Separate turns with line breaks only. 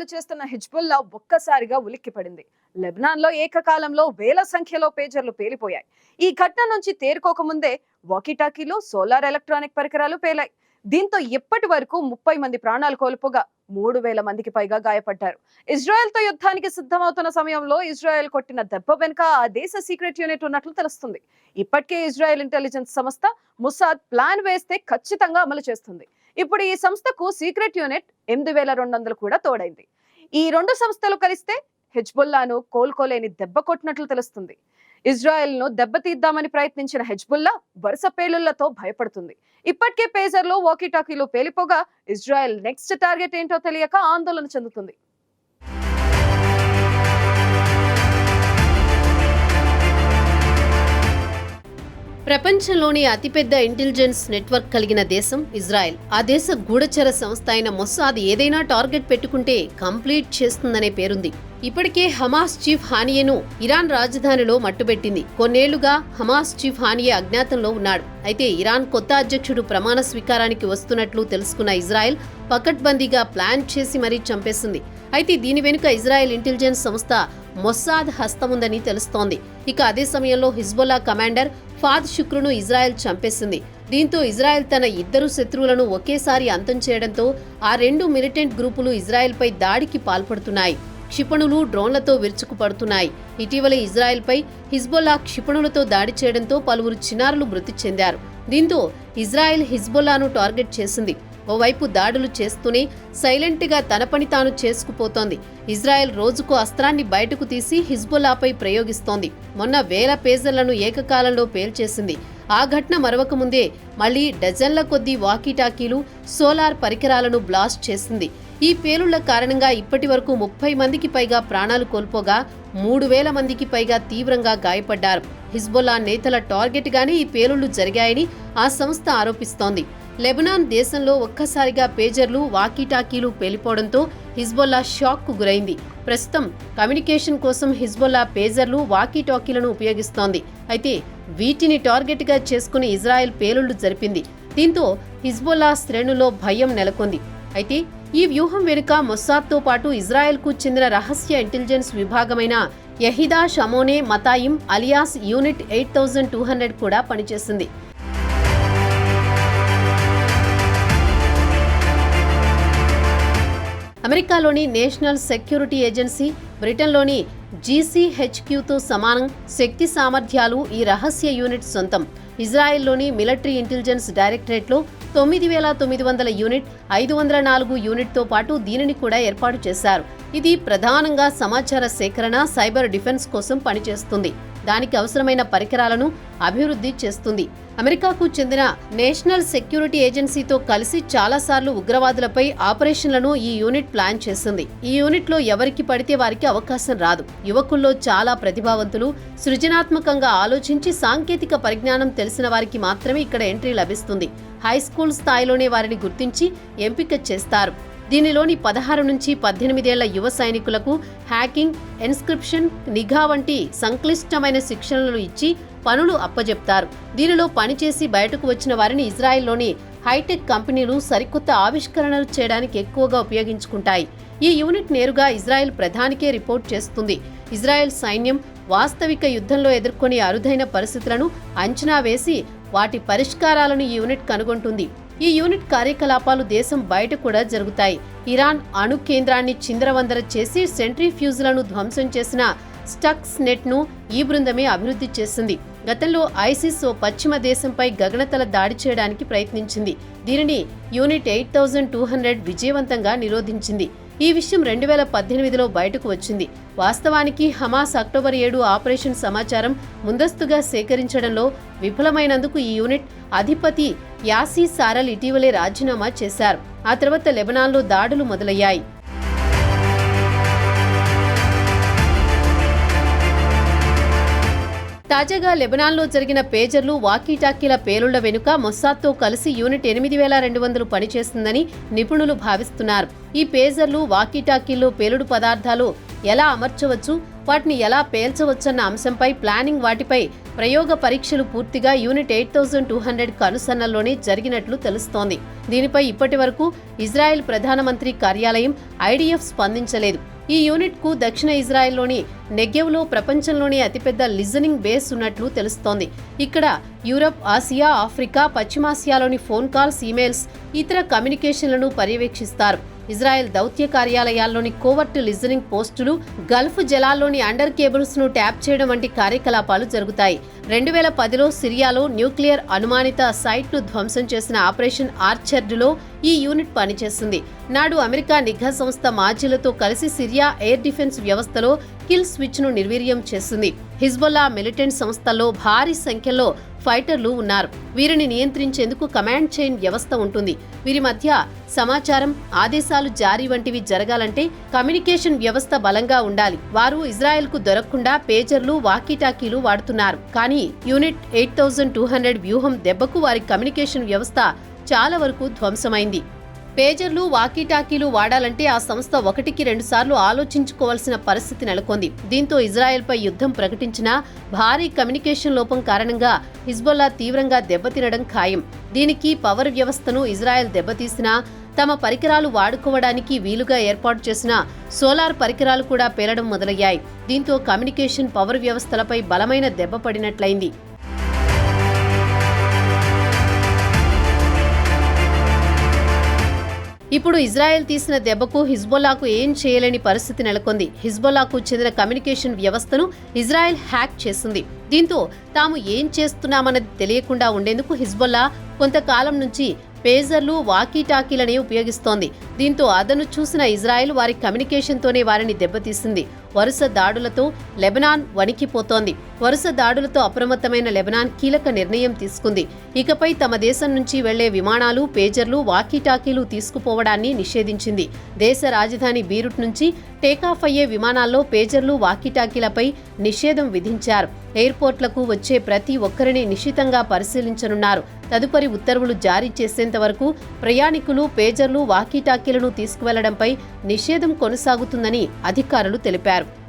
దాడులు చేస్తున్న హిజ్బుల్లా ఒక్కసారిగా ఉలిక్కిపడింది లెబనాన్లో ఏకకాలంలో వేల సంఖ్యలో పేజర్లు పేలిపోయాయి. ఈ ఘటన నుంచి తేరుకోకముందే వాకీటాకీలు సోలార్ ఎలక్ట్రానిక్ పరికరాలు పేలాయి. దీంతో ఇప్పటి వరకు ముప్పై మంది ప్రాణాలు కోల్పోగా మూడు వేల మందికి పైగా గాయపడ్డారు. ఇజ్రాయెల్తో యుద్ధానికి సిద్ధమవుతున్న సమయంలో ఇజ్రాయెల్ కొట్టిన దెబ్బ వెనుక ఆ దేశ సీక్రెట్ యూనిట్ ఉన్నట్లు తెలుస్తుంది. ఇప్పటికే ఇజ్రాయెల్ ఇంటెలిజెన్స్ సంస్థ ముసాద్ ప్లాన్ వేస్తే ఖచ్చితంగా అమలు చేస్తుంది. ఇప్పుడు ఈ సంస్థకు సీక్రెట్ యూనిట్ ఎనిమిది వేల రెండు వందలు కూడా తోడైంది. ఈ రెండు సంస్థలు కలిస్తే హెజ్బుల్లాను కోలుకోలేని దెబ్బ కొట్టినట్లు తెలుస్తుంది. ఇజ్రాయెల్ను దెబ్బతీద్దామని ప్రయత్నించిన హెజ్బుల్లా వరుస పేలుళ్ళతో భయపడుతుంది. ఇప్పటికే పేజర్లు వాకీటాకీలు పేలిపోగా ఇజ్రాయెల్ నెక్స్ట్ టార్గెట్ ఏంటో తెలియక ఆందోళన చెందుతుంది.
ప్రపంచంలోని అతిపెద్ద ఇంటెలిజెన్స్ నెట్వర్క్ కలిగిన దేశం ఇజ్రాయెల్. ఆ దేశ గూఢచర సంస్థ అయిన మొస్సాద్ ఏదైనా టార్గెట్ పెట్టుకుంటే కంప్లీట్ చేస్తుందనే పేరుంది. ఇప్పటికే హమాస్ చీఫ్ హానియేను ఇరాన్ రాజధానిలో మట్టుబెట్టింది. కొన్నేళ్ళుగా హమాస్ చీఫ్ హానియే అజ్ఞాతంలో ఉన్నాడు. అయితే ఇరాన్ కొత్త అధ్యక్షుడు ప్రమాణ స్వీకారానికి వస్తున్నట్లు తెలుసుకున్న ఇజ్రాయెల్ పకడ్బందీగా ప్లాన్ చేసి మరీ చంపేసింది. అయితే దీని వెనుక ఇజ్రాయెల్ ఇంటెలిజెన్స్ సంస్థ మొస్సాద్ హస్తముందని తెలుస్తోంది. ఇక అదే సమయంలో హిజ్బుల్లా కమాండర్ ఫాద్ శుక్రును ఇజ్రాయెల్ చంపేసింది. దీంతో ఇజ్రాయెల్ తన ఇద్దరు శత్రువులను ఒకేసారి అంతం చేయడంతో ఆ రెండు మిలిటెంట్ గ్రూపులు ఇజ్రాయెల్పై దాడికి పాల్పడుతున్నాయి. క్షిపణులు డ్రోన్లతో విరుచుకుపడుతున్నాయి. ఇటీవల ఇజ్రాయెల్పై హిజ్బొల్లా క్షిపణులతో దాడి చేయడంతో పలువురు చిన్నారులు మృతి చెందారు. దీంతో ఇజ్రాయెల్ హిజ్బొల్లాను టార్గెట్ చేసింది. ఓవైపు దాడులు చేస్తూనే సైలెంట్గా తన పని తాను చేసుకుపోతోంది. ఇజ్రాయెల్ రోజుకు అస్త్రాన్ని బయటకు తీసి హిజ్బుల్లాపై ప్రయోగిస్తోంది. మొన్న వేల పేజర్లను ఏకకాలంలో పేల్చేసింది. ఆ ఘటన మరవక ముందే మళ్ళీ డజన్ల కొద్దీ వాకీటాకీలు సోలార్ పరికరాలను బ్లాస్ట్ చేసింది. ఈ పేలుళ్ళ కారణంగా ఇప్పటి వరకు ముప్పై మందికి పైగా ప్రాణాలు కోల్పోగా మూడు వేల మందికి పైగా తీవ్రంగా గాయపడ్డారు. హిజ్బుల్లా నేతల టార్గెట్గానే ఈ పేలుళ్ళు జరిగాయని ఆ సంస్థ ఆరోపిస్తోంది. లెబనాన్ దేశంలో ఒక్కసారిగా పేజర్లు వాకీటాకీలు పేలిపోవడంతో హిజ్బుల్లా షాక్కు గురైంది. ప్రస్తుతం కమ్యూనికేషన్ కోసం హిజ్బొల్లా పేజర్లు వాకీటాకీలను ఉపయోగిస్తోంది. అయితే వీటిని టార్గెట్గా చేసుకుని ఇజ్రాయెల్ పేలుళ్ళు జరిపింది. దీంతో హిజ్బొల్లా శ్రేణులో భయం నెలకొంది. అయితే ఈ వ్యూహం వెనుక మొస్సాద్తో పాటు ఇజ్రాయెల్కు చెందిన రహస్య intelligence విభాగమైన Yehida Shmone Matayim alias unit eight thousand two hundred కూడా పనిచేసింది. అమెరికాలోని నేషనల్ సెక్యూరిటీ ఏజెన్సీ బ్రిటన్లోని జీసీహెచ్క్యూతో సమానం శక్తి సామర్థ్యాలు ఈ రహస్య యూనిట్ సొంతం. ఇజ్రాయెల్లోని మిలిటరీ ఇంటెలిజెన్స్ డైరెక్టరేట్లో తొమ్మిది వేల తొమ్మిది వందల యూనిట్ ఐదు వందల నాలుగు యూనిట్తో పాటు దీనిని కూడా ఏర్పాటు చేశారు. ఇది ప్రధానంగా సమాచార సేకరణ సైబర్ డిఫెన్స్ కోసం పనిచేస్తుంది. దానికి అవసరమైన పరికరాలను అభివృద్ధి చేస్తుంది. అమెరికాకు చెందిన నేషనల్ సెక్యూరిటీ ఏజెన్సీతో కలిసి చాలాసార్లు ఉగ్రవాదులపై ఆపరేషన్లను ఈ యూనిట్ ప్లాన్ చేస్తుంది. ఈ యూనిట్లో ఎవరికి పడితే వారికి అవకాశం రాదు. యువకుల్లో చాలా ప్రతిభావంతులు సృజనాత్మకంగా ఆలోచించి సాంకేతిక పరిజ్ఞానం తెలిసిన వారికి మాత్రమే ఇక్కడ ఎంట్రీ లభిస్తుంది. హై స్కూల్ స్థాయిలోనే వారిని గుర్తించి ఎంపిక చేస్తారు. దీనిలోని పదహారు నుంచి పద్దెనిమిదేళ్ళ యువ సైనికులకు హ్యాకింగ్ ఎన్స్క్రిప్షన్ నిఘా వంటి సంక్లిష్టమైన శిక్షణలు ఇచ్చి పనులు అప్పజెప్తారు. దీనిలో పనిచేసి బయటకు వచ్చిన వారిని ఇజ్రాయెల్లోని హైటెక్ కంపెనీలు సరికొత్త ఆవిష్కరణలు చేయడానికి ఎక్కువగా ఉపయోగించుకుంటాయి. ఈ యూనిట్ నేరుగా ఇజ్రాయెల్ ప్రధానికే రిపోర్ట్ చేస్తుంది. ఇజ్రాయెల్ సైన్యం వాస్తవిక యుద్ధంలో ఎదుర్కొనే అరుదైన పరిస్థితులను అంచనా వేసి వాటి పరిష్కారాలను ఈ యూనిట్ కనుగొంటుంది. ఈ యూనిట్ కార్యకలాపాలు దేశం బయట కూడా జరుగుతాయి. ఇరాన్ అణు కేంద్రాన్ని చిందరవందర చేసి సెంట్రిఫ్యూజ్లను ధ్వంసం చేసిన స్టక్స్ నెట్ను ఈ బృందమే అభివృద్ధి చేసింది. గతంలో ఐసిస్ ఓ పశ్చిమ దేశంపై గగనతల దాడి చేయడానికి ప్రయత్నించింది. దీనిని unit eight thousand two hundred విజయవంతంగా నిరోధించింది. ఈ విషయం రెండు వేల పద్దెనిమిదిలో బయటకు వచ్చింది. వాస్తవానికి హమాస్ అక్టోబర్ ఏడు ఆపరేషన్ సమాచారం ముందస్తుగా సేకరించడంలో విఫలమైనందుకు ఈ యూనిట్ అధిపతి యాసీ సారల్ ఇటీవలే రాజీనామా చేశారు. ఆ తర్వాత లెబనాన్లో దాడులు మొదలయ్యాయి. తాజాగా లెబనాన్లో జరిగిన పేజర్లు వాకీటాకీల పేలుళ్ళ వెనుక మొస్సాద్తో కలిసి యూనిట్ ఎనిమిది వేల రెండు వందలు పనిచేస్తుందని నిపుణులు భావిస్తున్నారు. ఈ పేజర్లు వాకీటాకీల్లో పేలుడు పదార్థాలు ఎలా అమర్చవచ్చు వాటిని ఎలా పేల్చవచ్చన్న అంశంపై ప్లానింగ్ వాటిపై ప్రయోగ పరీక్షలు పూర్తిగా unit eight thousand two hundred కనుసన్నల్లోనే జరిగినట్లు తెలుస్తోంది. దీనిపై ఇప్పటి వరకు ఇజ్రాయెల్ ప్రధానమంత్రి కార్యాలయం ఐడిఎఫ్ స్పందించలేదు. ఈ యూనిట్కు దక్షిణ ఇజ్రాయెల్లోని నెగ్గెవ్లో ప్రపంచంలోనే అతిపెద్ద లిజనింగ్ బేస్ ఉన్నట్లు తెలుస్తోంది. ఇక్కడ యూరప్ ఆసియా ఆఫ్రికా పశ్చిమాసియాలోని ఫోన్ కాల్స్ ఈమెయిల్స్ ఇతర కమ్యూనికేషన్లను పర్యవేక్షిస్తారు. ఇజ్రాయెల్ దౌత్య కార్యాలయాల్లోని కోవర్ట్ లిజనింగ్ పోస్టులు గల్ఫ్ జలాల్లోని అండర్ కేబుల్స్ను ట్యాప్ చేయడం వంటి కార్యకలాపాలు జరుగుతాయి. రెండు వేల పదిలో సిరియాలో న్యూక్లియర్ అనుమానిత సైట్ను ధ్వంసం చేసిన ఆపరేషన్ ఆర్చర్డ్లో ఈ యూనిట్ పనిచేస్తుంది. నాడు అమెరికా నిఘా సంస్థ మాజీలతో కలిసి సిరియా ఎయిర్ డిఫెన్స్ వ్యవస్థలో కిల్ స్విచ్ను నిర్వీర్యం చేస్తుంది. హిజ్బుల్లా మిలిటెంట్ సంస్థల్లో భారీ సంఖ్యలో ఫైటర్లు ఉన్నారు. వీరిని నియంత్రించేందుకు కమాండ్ చైన్ వ్యవస్థ ఉంటుంది. వీరి మధ్య సమాచారం ఆదేశాలు జారీ వంటివి జరగాలంటే కమ్యూనికేషన్ వ్యవస్థ బలంగా ఉండాలి. వారు ఇజ్రాయెల్కు దొరకకుండా పేజర్లు వాకీటాకీలు వాడుతున్నారు. కానీ unit eight thousand two hundred వ్యూహం దెబ్బకు వారి కమ్యూనికేషన్ వ్యవస్థ చాలా వరకు ధ్వంసమైంది. పేజర్లు వాకీటాకీలు వాడాలంటే ఆ సంస్థ ఒకటికి రెండుసార్లు ఆలోచించుకోవాల్సిన పరిస్థితి నెలకొంది. దీంతో ఇజ్రాయెల్పై యుద్ధం ప్రకటించినా భారీ కమ్యూనికేషన్ లోపం కారణంగా హిజ్బొల్లా తీవ్రంగా దెబ్బతినడం ఖాయం. దీనికి పవర్ వ్యవస్థను ఇజ్రాయెల్ దెబ్బతీసినా తమ పరికరాలు వాడుకోవడానికి వీలుగా ఏర్పాటు చేసిన సోలార్ పరికరాలు కూడా పేలడం మొదలయ్యాయి. దీంతో కమ్యూనికేషన్ పవర్ వ్యవస్థలపై బలమైన దెబ్బ పడినట్లయింది. ఇప్పుడు ఇజ్రాయెల్ తీసిన దెబ్బకు హిజ్బొల్లాకు ఏం చేయలేని పరిస్థితి నెలకొంది. హిజ్బొల్లాకు చెందిన కమ్యూనికేషన్ వ్యవస్థను ఇజ్రాయెల్ హ్యాక్ చేసింది. దీంతో తాము ఏం చేస్తున్నామన్నది తెలియకుండా ఉండేందుకు హిజ్బొల్లా కొంతకాలం నుంచి పేజర్లు వాకీటాకీలనే ఉపయోగిస్తోంది. దీంతో అదను చూసిన ఇజ్రాయెల్ వారి కమ్యూనికేషన్తోనే వారిని దెబ్బతీసింది. వరుస దాడులతో లెబనాన్ వణికిపోతోంది. వరుస దాడులతో అప్రమత్తమైన లెబనాన్ కీలక నిర్ణయం తీసుకుంది. ఇకపై తమ దేశం నుంచి వెళ్ళే విమానాలు పేజర్లు వాకీటాకీలు తీసుకుపోవడాన్ని నిషేధించింది. దేశ రాజధాని బీరుట్ నుంచి టేకాఫ్ అయ్యే విమానాల్లో పేజర్లు వాకీటాకీలపై నిషేధం విధించారు. ఎయిర్పోర్ట్లకు వచ్చే ప్రతి ఒక్కరిని నిశితంగా పరిశీలించనున్నారు. తదుపరి ఉత్తర్వులు జారీ చేసేంత వరకు ప్రయాణికులు పేజర్లు వాకీటాకీలను తీసుకువెళ్ళడంపై నిషేధం కొనసాగుతుందని అధికారులు తెలిపారు.